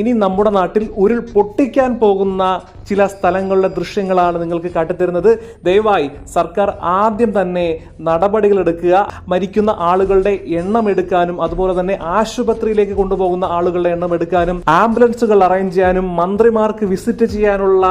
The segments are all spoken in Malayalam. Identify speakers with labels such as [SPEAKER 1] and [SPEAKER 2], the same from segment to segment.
[SPEAKER 1] ഇനി നമ്മുടെ നാട്ടിൽ ഉരുൾ പൊട്ടിക്കാൻ പോകുന്ന ചില സ്ഥലങ്ങളുടെ ദൃശ്യങ്ങളാണ് നിങ്ങൾക്ക് കാട്ടിത്തരുന്നത്. ദയവായി സർക്കാർ ആദ്യം തന്നെ നടപടികൾ എടുക്കുക. മരിക്കുന്ന ആളുകളുടെ എണ്ണം എടുക്കാനും അതുപോലെ തന്നെ ആശുപത്രിയിലേക്ക് കൊണ്ടുപോകുന്ന ആളുകളുടെ എണ്ണം എടുക്കാനും ആംബുലൻസുകൾ അറേഞ്ച് ചെയ്യാനും മന്ത്രിമാർക്ക് വിസിറ്റ് ചെയ്യാനുള്ള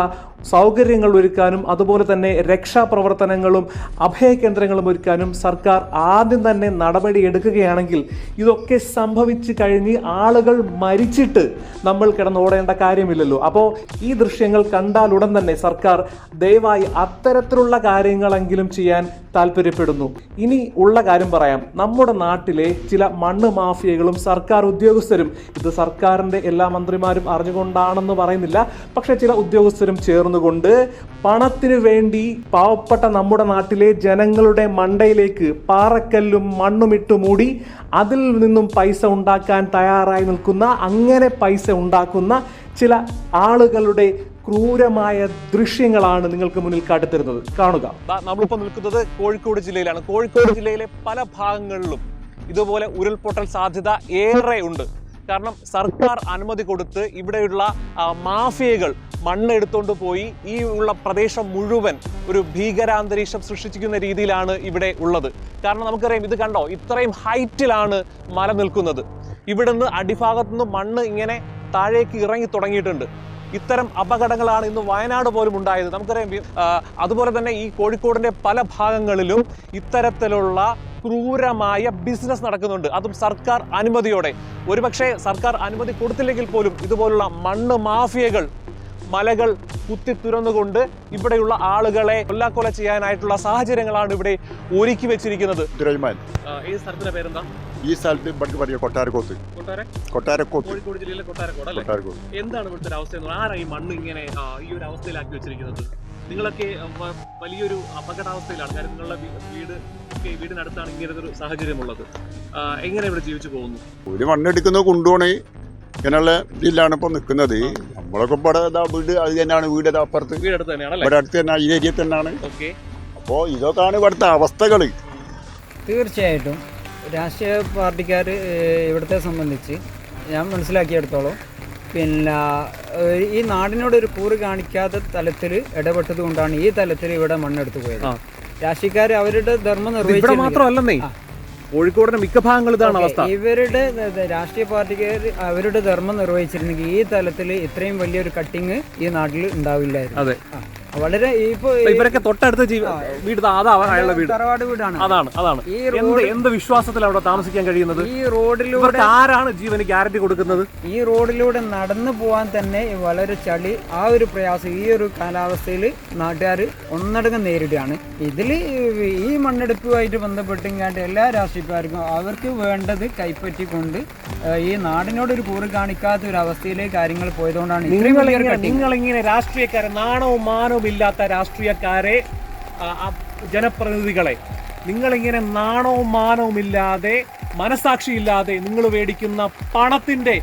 [SPEAKER 1] സൗകര്യങ്ങൾ ഒരുക്കാനും അതുപോലെ തന്നെ രക്ഷാപ്രവർത്തനങ്ങളും അഭയകേന്ദ്രങ്ങളും ഒരുക്കാനും സർക്കാർ ആദ്യം തന്നെ നടപടി എടുക്കുകയാണെങ്കിൽ ഇതൊക്കെ സംഭവിച്ചു കഴിഞ്ഞ് ആളുകൾ മരിച്ചിട്ട് നമ്മൾ കിടന്നോടേണ്ട കാര്യമില്ലല്ലോ. അപ്പോൾ ഈ ദൃശ്യങ്ങൾ കണ്ടാൽ ഉടൻ തന്നെ സർക്കാർ ദയവായി അത്തരത്തിലുള്ള കാര്യങ്ങളെങ്കിലും ചെയ്യാൻ താല്പര്യപ്പെടുന്നു. ഇനി ഉള്ള കാര്യം പറയാം. നമ്മുടെ നാട്ടിലെ ചില മണ്ണ് മാഫിയകളും സർക്കാർ ഉദ്യോഗസ്ഥരും ഇത് സർക്കാരിന്റെ എല്ലാ മന്ത്രിമാരും അറിഞ്ഞുകൊണ്ടാണെന്ന് പറയുന്നില്ല. പക്ഷേ ചില ഉദ്യോഗസ്ഥരും ചേർന്നുകൊണ്ട് പണത്തിന് വേണ്ടി പാവപ്പെട്ട നമ്മുടെ നാട്ടിലെ ജനങ്ങളുടെ മണ്ടയിലേക്ക് പാറക്കല്ലും മണ്ണും ഇട്ട് മൂടി അതിൽ നിന്നും പൈസ ഉണ്ടാക്കാൻ തയ്യാറായി നിൽക്കുന്ന അങ്ങനെ പൈസ ഉണ്ടാക്കുന്ന ചില ആളുകളുടെ ക്രൂരമായ ദൃശ്യങ്ങളാണ് നിങ്ങൾക്ക് മുന്നിൽ കാട്ടിത്തരുന്നത്. കാണുക. നമ്മളിപ്പോൾ നിൽക്കുന്നത് കോഴിക്കോട് ജില്ലയിലാണ്. കോഴിക്കോട് ജില്ലയിലെ പല ഭാഗങ്ങളിലും ഇതുപോലെ ഉരുൾപൊട്ടൽ സാധ്യത ഏറെ ഉണ്ട്. കാരണം സർക്കാർ അനുമതി കൊടുത്ത് ഇവിടെയുള്ള മാഫിയകൾ മണ്ണെടുത്തോണ്ട് പോയി ഈ ഉള്ള പ്രദേശം മുഴുവൻ ഒരു ഭീകരാന്തരീക്ഷം സൃഷ്ടിക്കുന്ന രീതിയിലാണ് ഇവിടെ ഉള്ളത്. കാരണം നമുക്കറിയാം ഇത് കണ്ടോ? ഇത്രയും ഹൈറ്റിലാണ് മല നിൽക്കുന്നത്. ഇവിടുന്ന് അടിഭാഗത്തുനിന്ന് മണ്ണ് ഇങ്ങനെ താഴേക്ക് ഇറങ്ങി തുടങ്ങിയിട്ടുണ്ട്. ഇത്തരം അപകടങ്ങളാണ് ഇന്ന് വയനാട് പോലും ഉണ്ടായത്. നമുക്കറിയാം അതുപോലെ തന്നെ ഈ കോഴിക്കോടിന്റെ പല ഭാഗങ്ങളിലും ഇത്തരത്തിലുള്ള ക്രൂരമായ ബിസിനസ് നടക്കുന്നുണ്ട്. അതും സർക്കാർ അനുമതിയോടെ. ഒരുപക്ഷെ സർക്കാർ അനുമതി കൊടുത്തില്ലെങ്കിൽ പോലും ഇതുപോലുള്ള മണ്ണ് മാഫിയകൾ മലകൾ കുത്തി തുറന്നുകൊണ്ട് ഇവിടെയുള്ള ആളുകളെ കൊല്ലാക്കൊല ചെയ്യാനായിട്ടുള്ള സാഹചര്യങ്ങളാണ് ഇവിടെ ഒരുക്കി വെച്ചിരിക്കുന്നത്. ഈ സ്ഥലത്തിന്റെ പേരെന്താ?
[SPEAKER 2] ഈ സ്ഥലത്ത് ഇവിടേക്ക് പറയുക കൊട്ടാരക്കോത്ത്.
[SPEAKER 1] കൊട്ടാരെ?
[SPEAKER 2] കൊട്ടാരക്കോത്ത്.
[SPEAKER 1] കോഴിക്കോട് ജില്ലയിലെ കൊട്ടാരക്കോട് എന്താണ് ഇവിടുത്തെ ഒരു അവസ്ഥ ആരാ ഈ മണ്ണ് ഇങ്ങനെ ഈ ഒരു അവസ്ഥയിലാക്കി വെച്ചിരിക്കുന്നത്? നിങ്ങളൊക്കെ വലിയൊരു അപകടാവസ്ഥയിലാണ്. കാര്യം നിങ്ങളുടെ വീട് ഒക്കെ വീടിനടുത്താണ് ഇങ്ങനത്തെ ഒരു സാഹചര്യമുള്ളത്. എങ്ങനെ ഇവിടെ ജീവിച്ചു പോകുന്നു?
[SPEAKER 2] ഒരു മണ്ണെടുക്കുന്നത് കൊണ്ടുപോണേ ഇങ്ങനെയുള്ള ഇതിലാണ് ഇപ്പോൾ നിൽക്കുന്നത് നമ്മളൊക്കെ ഇവിടെ ഇതാ വീട് അത് തന്നെയാണ് വീട് ഇതാ അപ്പുറത്ത്.
[SPEAKER 1] വീടടുത്ത് തന്നെയാണ്
[SPEAKER 2] ഇവിടെ അടുത്ത് തന്നെ ഈ ഏരിയ തന്നെയാണ്.
[SPEAKER 1] ഓക്കെ.
[SPEAKER 2] അപ്പോൾ ഇതൊക്കെയാണ് ഇവിടുത്തെ അവസ്ഥകൾ
[SPEAKER 3] തീർച്ചയായിട്ടും രാഷ്ട്രീയ പാർട്ടിക്കാർ ഇവിടുത്തെ സംബന്ധിച്ച് ഞാൻ മനസ്സിലാക്കിയെടുത്തോളൂ പിന്നെ ഈ നാടിനോട് ഒരു കൂറ് കാണിക്കാത്ത തലത്തിൽ ഇടപെട്ടത് കൊണ്ടാണ് ഈ തലത്തിൽ ഇവിടെ മണ്ണെടുത്ത് പോയത്. രാഷ്ട്രീയക്കാർ അവരുടെ ധർമ്മം നിർവഹിച്ചു
[SPEAKER 1] മാത്രമല്ലെന്നേ.
[SPEAKER 3] ആ.
[SPEAKER 1] കോഴിക്കോടിന്റെ മിക്ക ഭാഗങ്ങളും ഇതാണ് അവസ്ഥ.
[SPEAKER 3] ഇവരുടെ രാഷ്ട്രീയ പാർട്ടിക്ക് അവരുടെ ധർമ്മം നിർവഹിച്ചിരുന്നെങ്കിൽ ഈ തലത്തിൽ ഇത്രയും വലിയൊരു കട്ടിങ് ഈ നാട്ടിൽ ഉണ്ടാവില്ലായിരുന്നു.
[SPEAKER 1] അതെ.
[SPEAKER 3] വളരെ
[SPEAKER 1] ഇവരൊക്കെ തൊട്ടടുത്ത വീട് അതാ അയാളുടെ വീട്.
[SPEAKER 3] തറവാട് വീടാണ്.
[SPEAKER 1] അതാണ് അതാണ്.
[SPEAKER 3] ഈ
[SPEAKER 1] എന്ത് എന്ത് വിശ്വാസത്തിൽ അവിടെ താമസിക്കാൻ കഴിയുന്നത്?
[SPEAKER 3] ഈ റോഡിലൂടെ
[SPEAKER 1] ആരാണ് ജീവന് ഗ്യാരണ്ടി കൊടുക്കുന്നത്?
[SPEAKER 3] ഈ റോഡിലൂടെ നടന്നു പോകാൻ തന്നെ വളരെ ചളി ആ ഒരു പ്രയാസം ഈ ഒരു കാലാവസ്ഥയിൽ നാട്ടുകാർ ഒന്നടങ്കം നേരിടുകയാണ്. ഇതിൽ ഈ മണ്ണെടുപ്പുമായിട്ട് ബന്ധപ്പെട്ടിങ്ങാണ്ട് എല്ലാ രാഷ്ട്രീയക്കാർക്കും അവർക്ക് വേണ്ടത് കൈപ്പറ്റിക്കൊണ്ട് ഏഹ്, നാടിനോട് ഒരു കൂറ് കാണിക്കാത്ത ഒരു അവസ്ഥയിലേക്ക് കാര്യങ്ങൾ പോയതുകൊണ്ടാണ് ഇത്രയും
[SPEAKER 1] നിങ്ങൾ ഇങ്ങനെ- നിങ്ങൾ ഇങ്ങനെ രാഷ്ട്രീയക്കാരെ നാണവും മാനവും ഇല്ലാത്ത രാഷ്ട്രീയക്കാരെ ജനപ്രതിനിധികളെ നിങ്ങളിങ്ങനെ നാണവും മാനവും ഇല്ലാതെ മനസാക്ഷിയില്ലാതെ നിങ്ങൾ മേടിക്കുന്ന പണത്തിന്റെ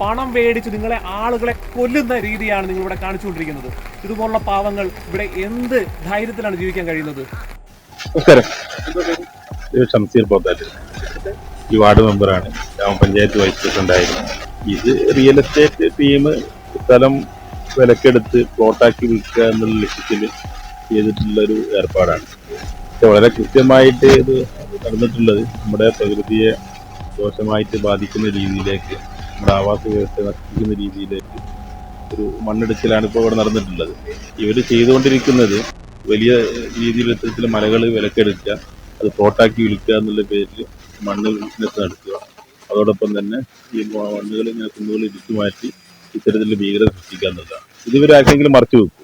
[SPEAKER 1] പണം മേടിച്ച് നിങ്ങളെ ആളുകളെ കൊല്ലുന്ന രീതിയാണ് നിങ്ങൾ ഇവിടെ കാണിച്ചുകൊണ്ടിരിക്കുന്നത്. ഇതുപോലുള്ള പാവങ്ങൾ ഇവിടെ എന്ത് ധൈര്യത്തിലാണ് ജീവിക്കാൻ കഴിയുന്നത്?
[SPEAKER 4] നമസ്കാരം. ഇത് ഷംസീർ പോത്താറ്റ് ഈ വാർഡ് മെമ്പറാണ്. ഗ്രാമപഞ്ചായത്ത് വൈസ് പ്രസിഡന്റ് ആയിരുന്നു ഇത് റിയൽ എസ്റ്റേറ്റ് ടീം സ്ഥലം വിലക്കെടുത്ത് പ്ലോട്ടാക്കി വിൽക്കുക എന്നുള്ള ലക്ഷ്യത്തിൽ ചെയ്തിട്ടുള്ളൊരു ഏർപ്പാടാണ്. പക്ഷെ വളരെ കൃത്യമായിട്ട് ഇത് നടന്നിട്ടുള്ളത് നമ്മുടെ പ്രകൃതിയെ ദോഷമായിട്ട് ബാധിക്കുന്ന രീതിയിലേക്ക് നമ്മുടെ ആവാസ വ്യവസ്ഥ നശിപ്പിക്കുന്ന രീതിയിലേക്ക് ഒരു മണ്ണെടുക്കലാണ് ഇപ്പോൾ ഇവിടെ നടന്നിട്ടുള്ളത്. ഇവർ ചെയ്തുകൊണ്ടിരിക്കുന്നത് വലിയ രീതിയിൽ ഇത്തരത്തിൽ മലകൾ വിലക്കെടുക്കുക അത് പ്ലോട്ടാക്കി വിൽക്കുക എന്നുള്ള പേരിൽ മണ്ണ് ബിസിനസ് നടത്തുക. അതോടൊപ്പം തന്നെ ഈ മണ്ണുകളിൽ മണ്ണുകൾ ഇങ്ങനെ കുന്നുകൾ ഇടിച്ചു മാറ്റി ഇത്തരത്തിൽ ഭീകരത സൃഷ്ടിക്കുക എന്നുള്ളതാണ്. ഇത് ഇവരാർക്കെങ്കിലും മറച്ചു വെക്കും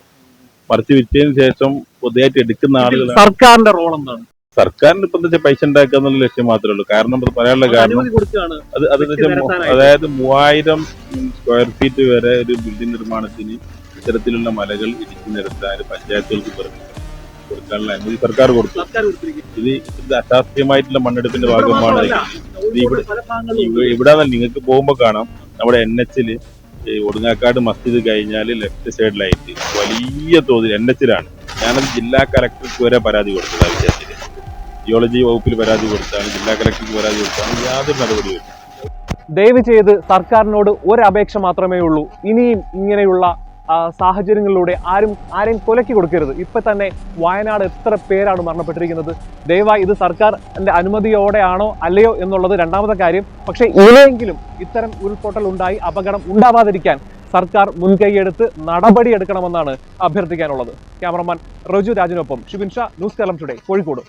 [SPEAKER 4] മറച്ചു വെച്ചതിന് ശേഷം പൊതുവായിട്ട് എടുക്കുന്ന ആളുകൾ
[SPEAKER 1] സർക്കാരിന്റെ റോൾ എന്താണ്?
[SPEAKER 4] സർക്കാരിന് ഇപ്പം എന്താ പൈസ ഉണ്ടാക്കുക എന്നുള്ള ലക്ഷ്യം മാത്രമേ ഉള്ളൂ. കാരണം നമ്മൾ പറയാനുള്ള കാരണം അത് അത്. അതായത് മൂവായിരം സ്ക്വയർ ഫീറ്റ് വരെ ഒരു ബിൽഡിംഗ് നിർമ്മാണത്തിന് ഇത്തരത്തിലുള്ള മലകൾ ഇടിച്ചു നിരത്താൻ പഞ്ചായത്തുകൾക്ക് പെർമിഷൻ കൊടുക്കാനുള്ള അനുമതി സർക്കാർ കൊടുത്തു. ഇത് ഇത് അശാസ്ത്രീയമായിട്ടുള്ള മണ്ണെടുപ്പിന്റെ ഭാഗമാണ്. ഇത് ഇവിടെ നിങ്ങൾക്ക് പോകുമ്പോൾ കാണാം. നമ്മുടെ എൻ എച്ചിൽ ഒടുങ്ങാക്കാട് മസ്ജിദ് കഴിഞ്ഞാൽ ലെഫ്റ്റ് സൈഡിലായിട്ട് വലിയ തോതിൽ എൻ എച്ചിലാണ്. ഞാനത് ജില്ലാ കലക്ടർക്ക് വരെ പരാതി കൊടുത്തത് ആ വിഷയത്തിൽ ജിയോളജി വകുപ്പിൽ പരാതി കൊടുത്താണ് ജില്ലാ കലക്ടർക്ക് പരാതി കൊടുത്താണ് യാതൊരു നടപടിയും ഇല്ല.
[SPEAKER 1] ദയവ് ചെയ്ത് സർക്കാരിനോട് ഒരു അപേക്ഷ മാത്രമേ ഉള്ളൂ. ഇനിയും ഇങ്ങനെയുള്ള സാഹചര്യങ്ങളിലൂടെ ആരും ആരെയും കൊലക്കി കൊടുക്കരുത്. ഇപ്പം തന്നെ വയനാട് എത്ര പേരാണ് മരണപ്പെട്ടിരിക്കുന്നത്? ദയവായി ഇത് സർക്കാരിന്റെ അനുമതിയോടെയാണോ അല്ലയോ എന്നുള്ളത് രണ്ടാമത്തെ കാര്യം. പക്ഷേ ഇനിയെങ്കിലും ഇത്തരം ഉരുൾപൊട്ടൽ ഉണ്ടായി അപകടം ഉണ്ടാവാതിരിക്കാൻ സർക്കാർ മുൻകൈയെടുത്ത് നടപടിയെടുക്കണമെന്നാണ് അഭ്യർത്ഥിക്കാനുള്ളത്. ക്യാമറമാൻ റജു രാജിനൊപ്പം ഷുബിൻ ഷാ ന്യൂസ് കേരളം ടുഡേ കോഴിക്കോട്.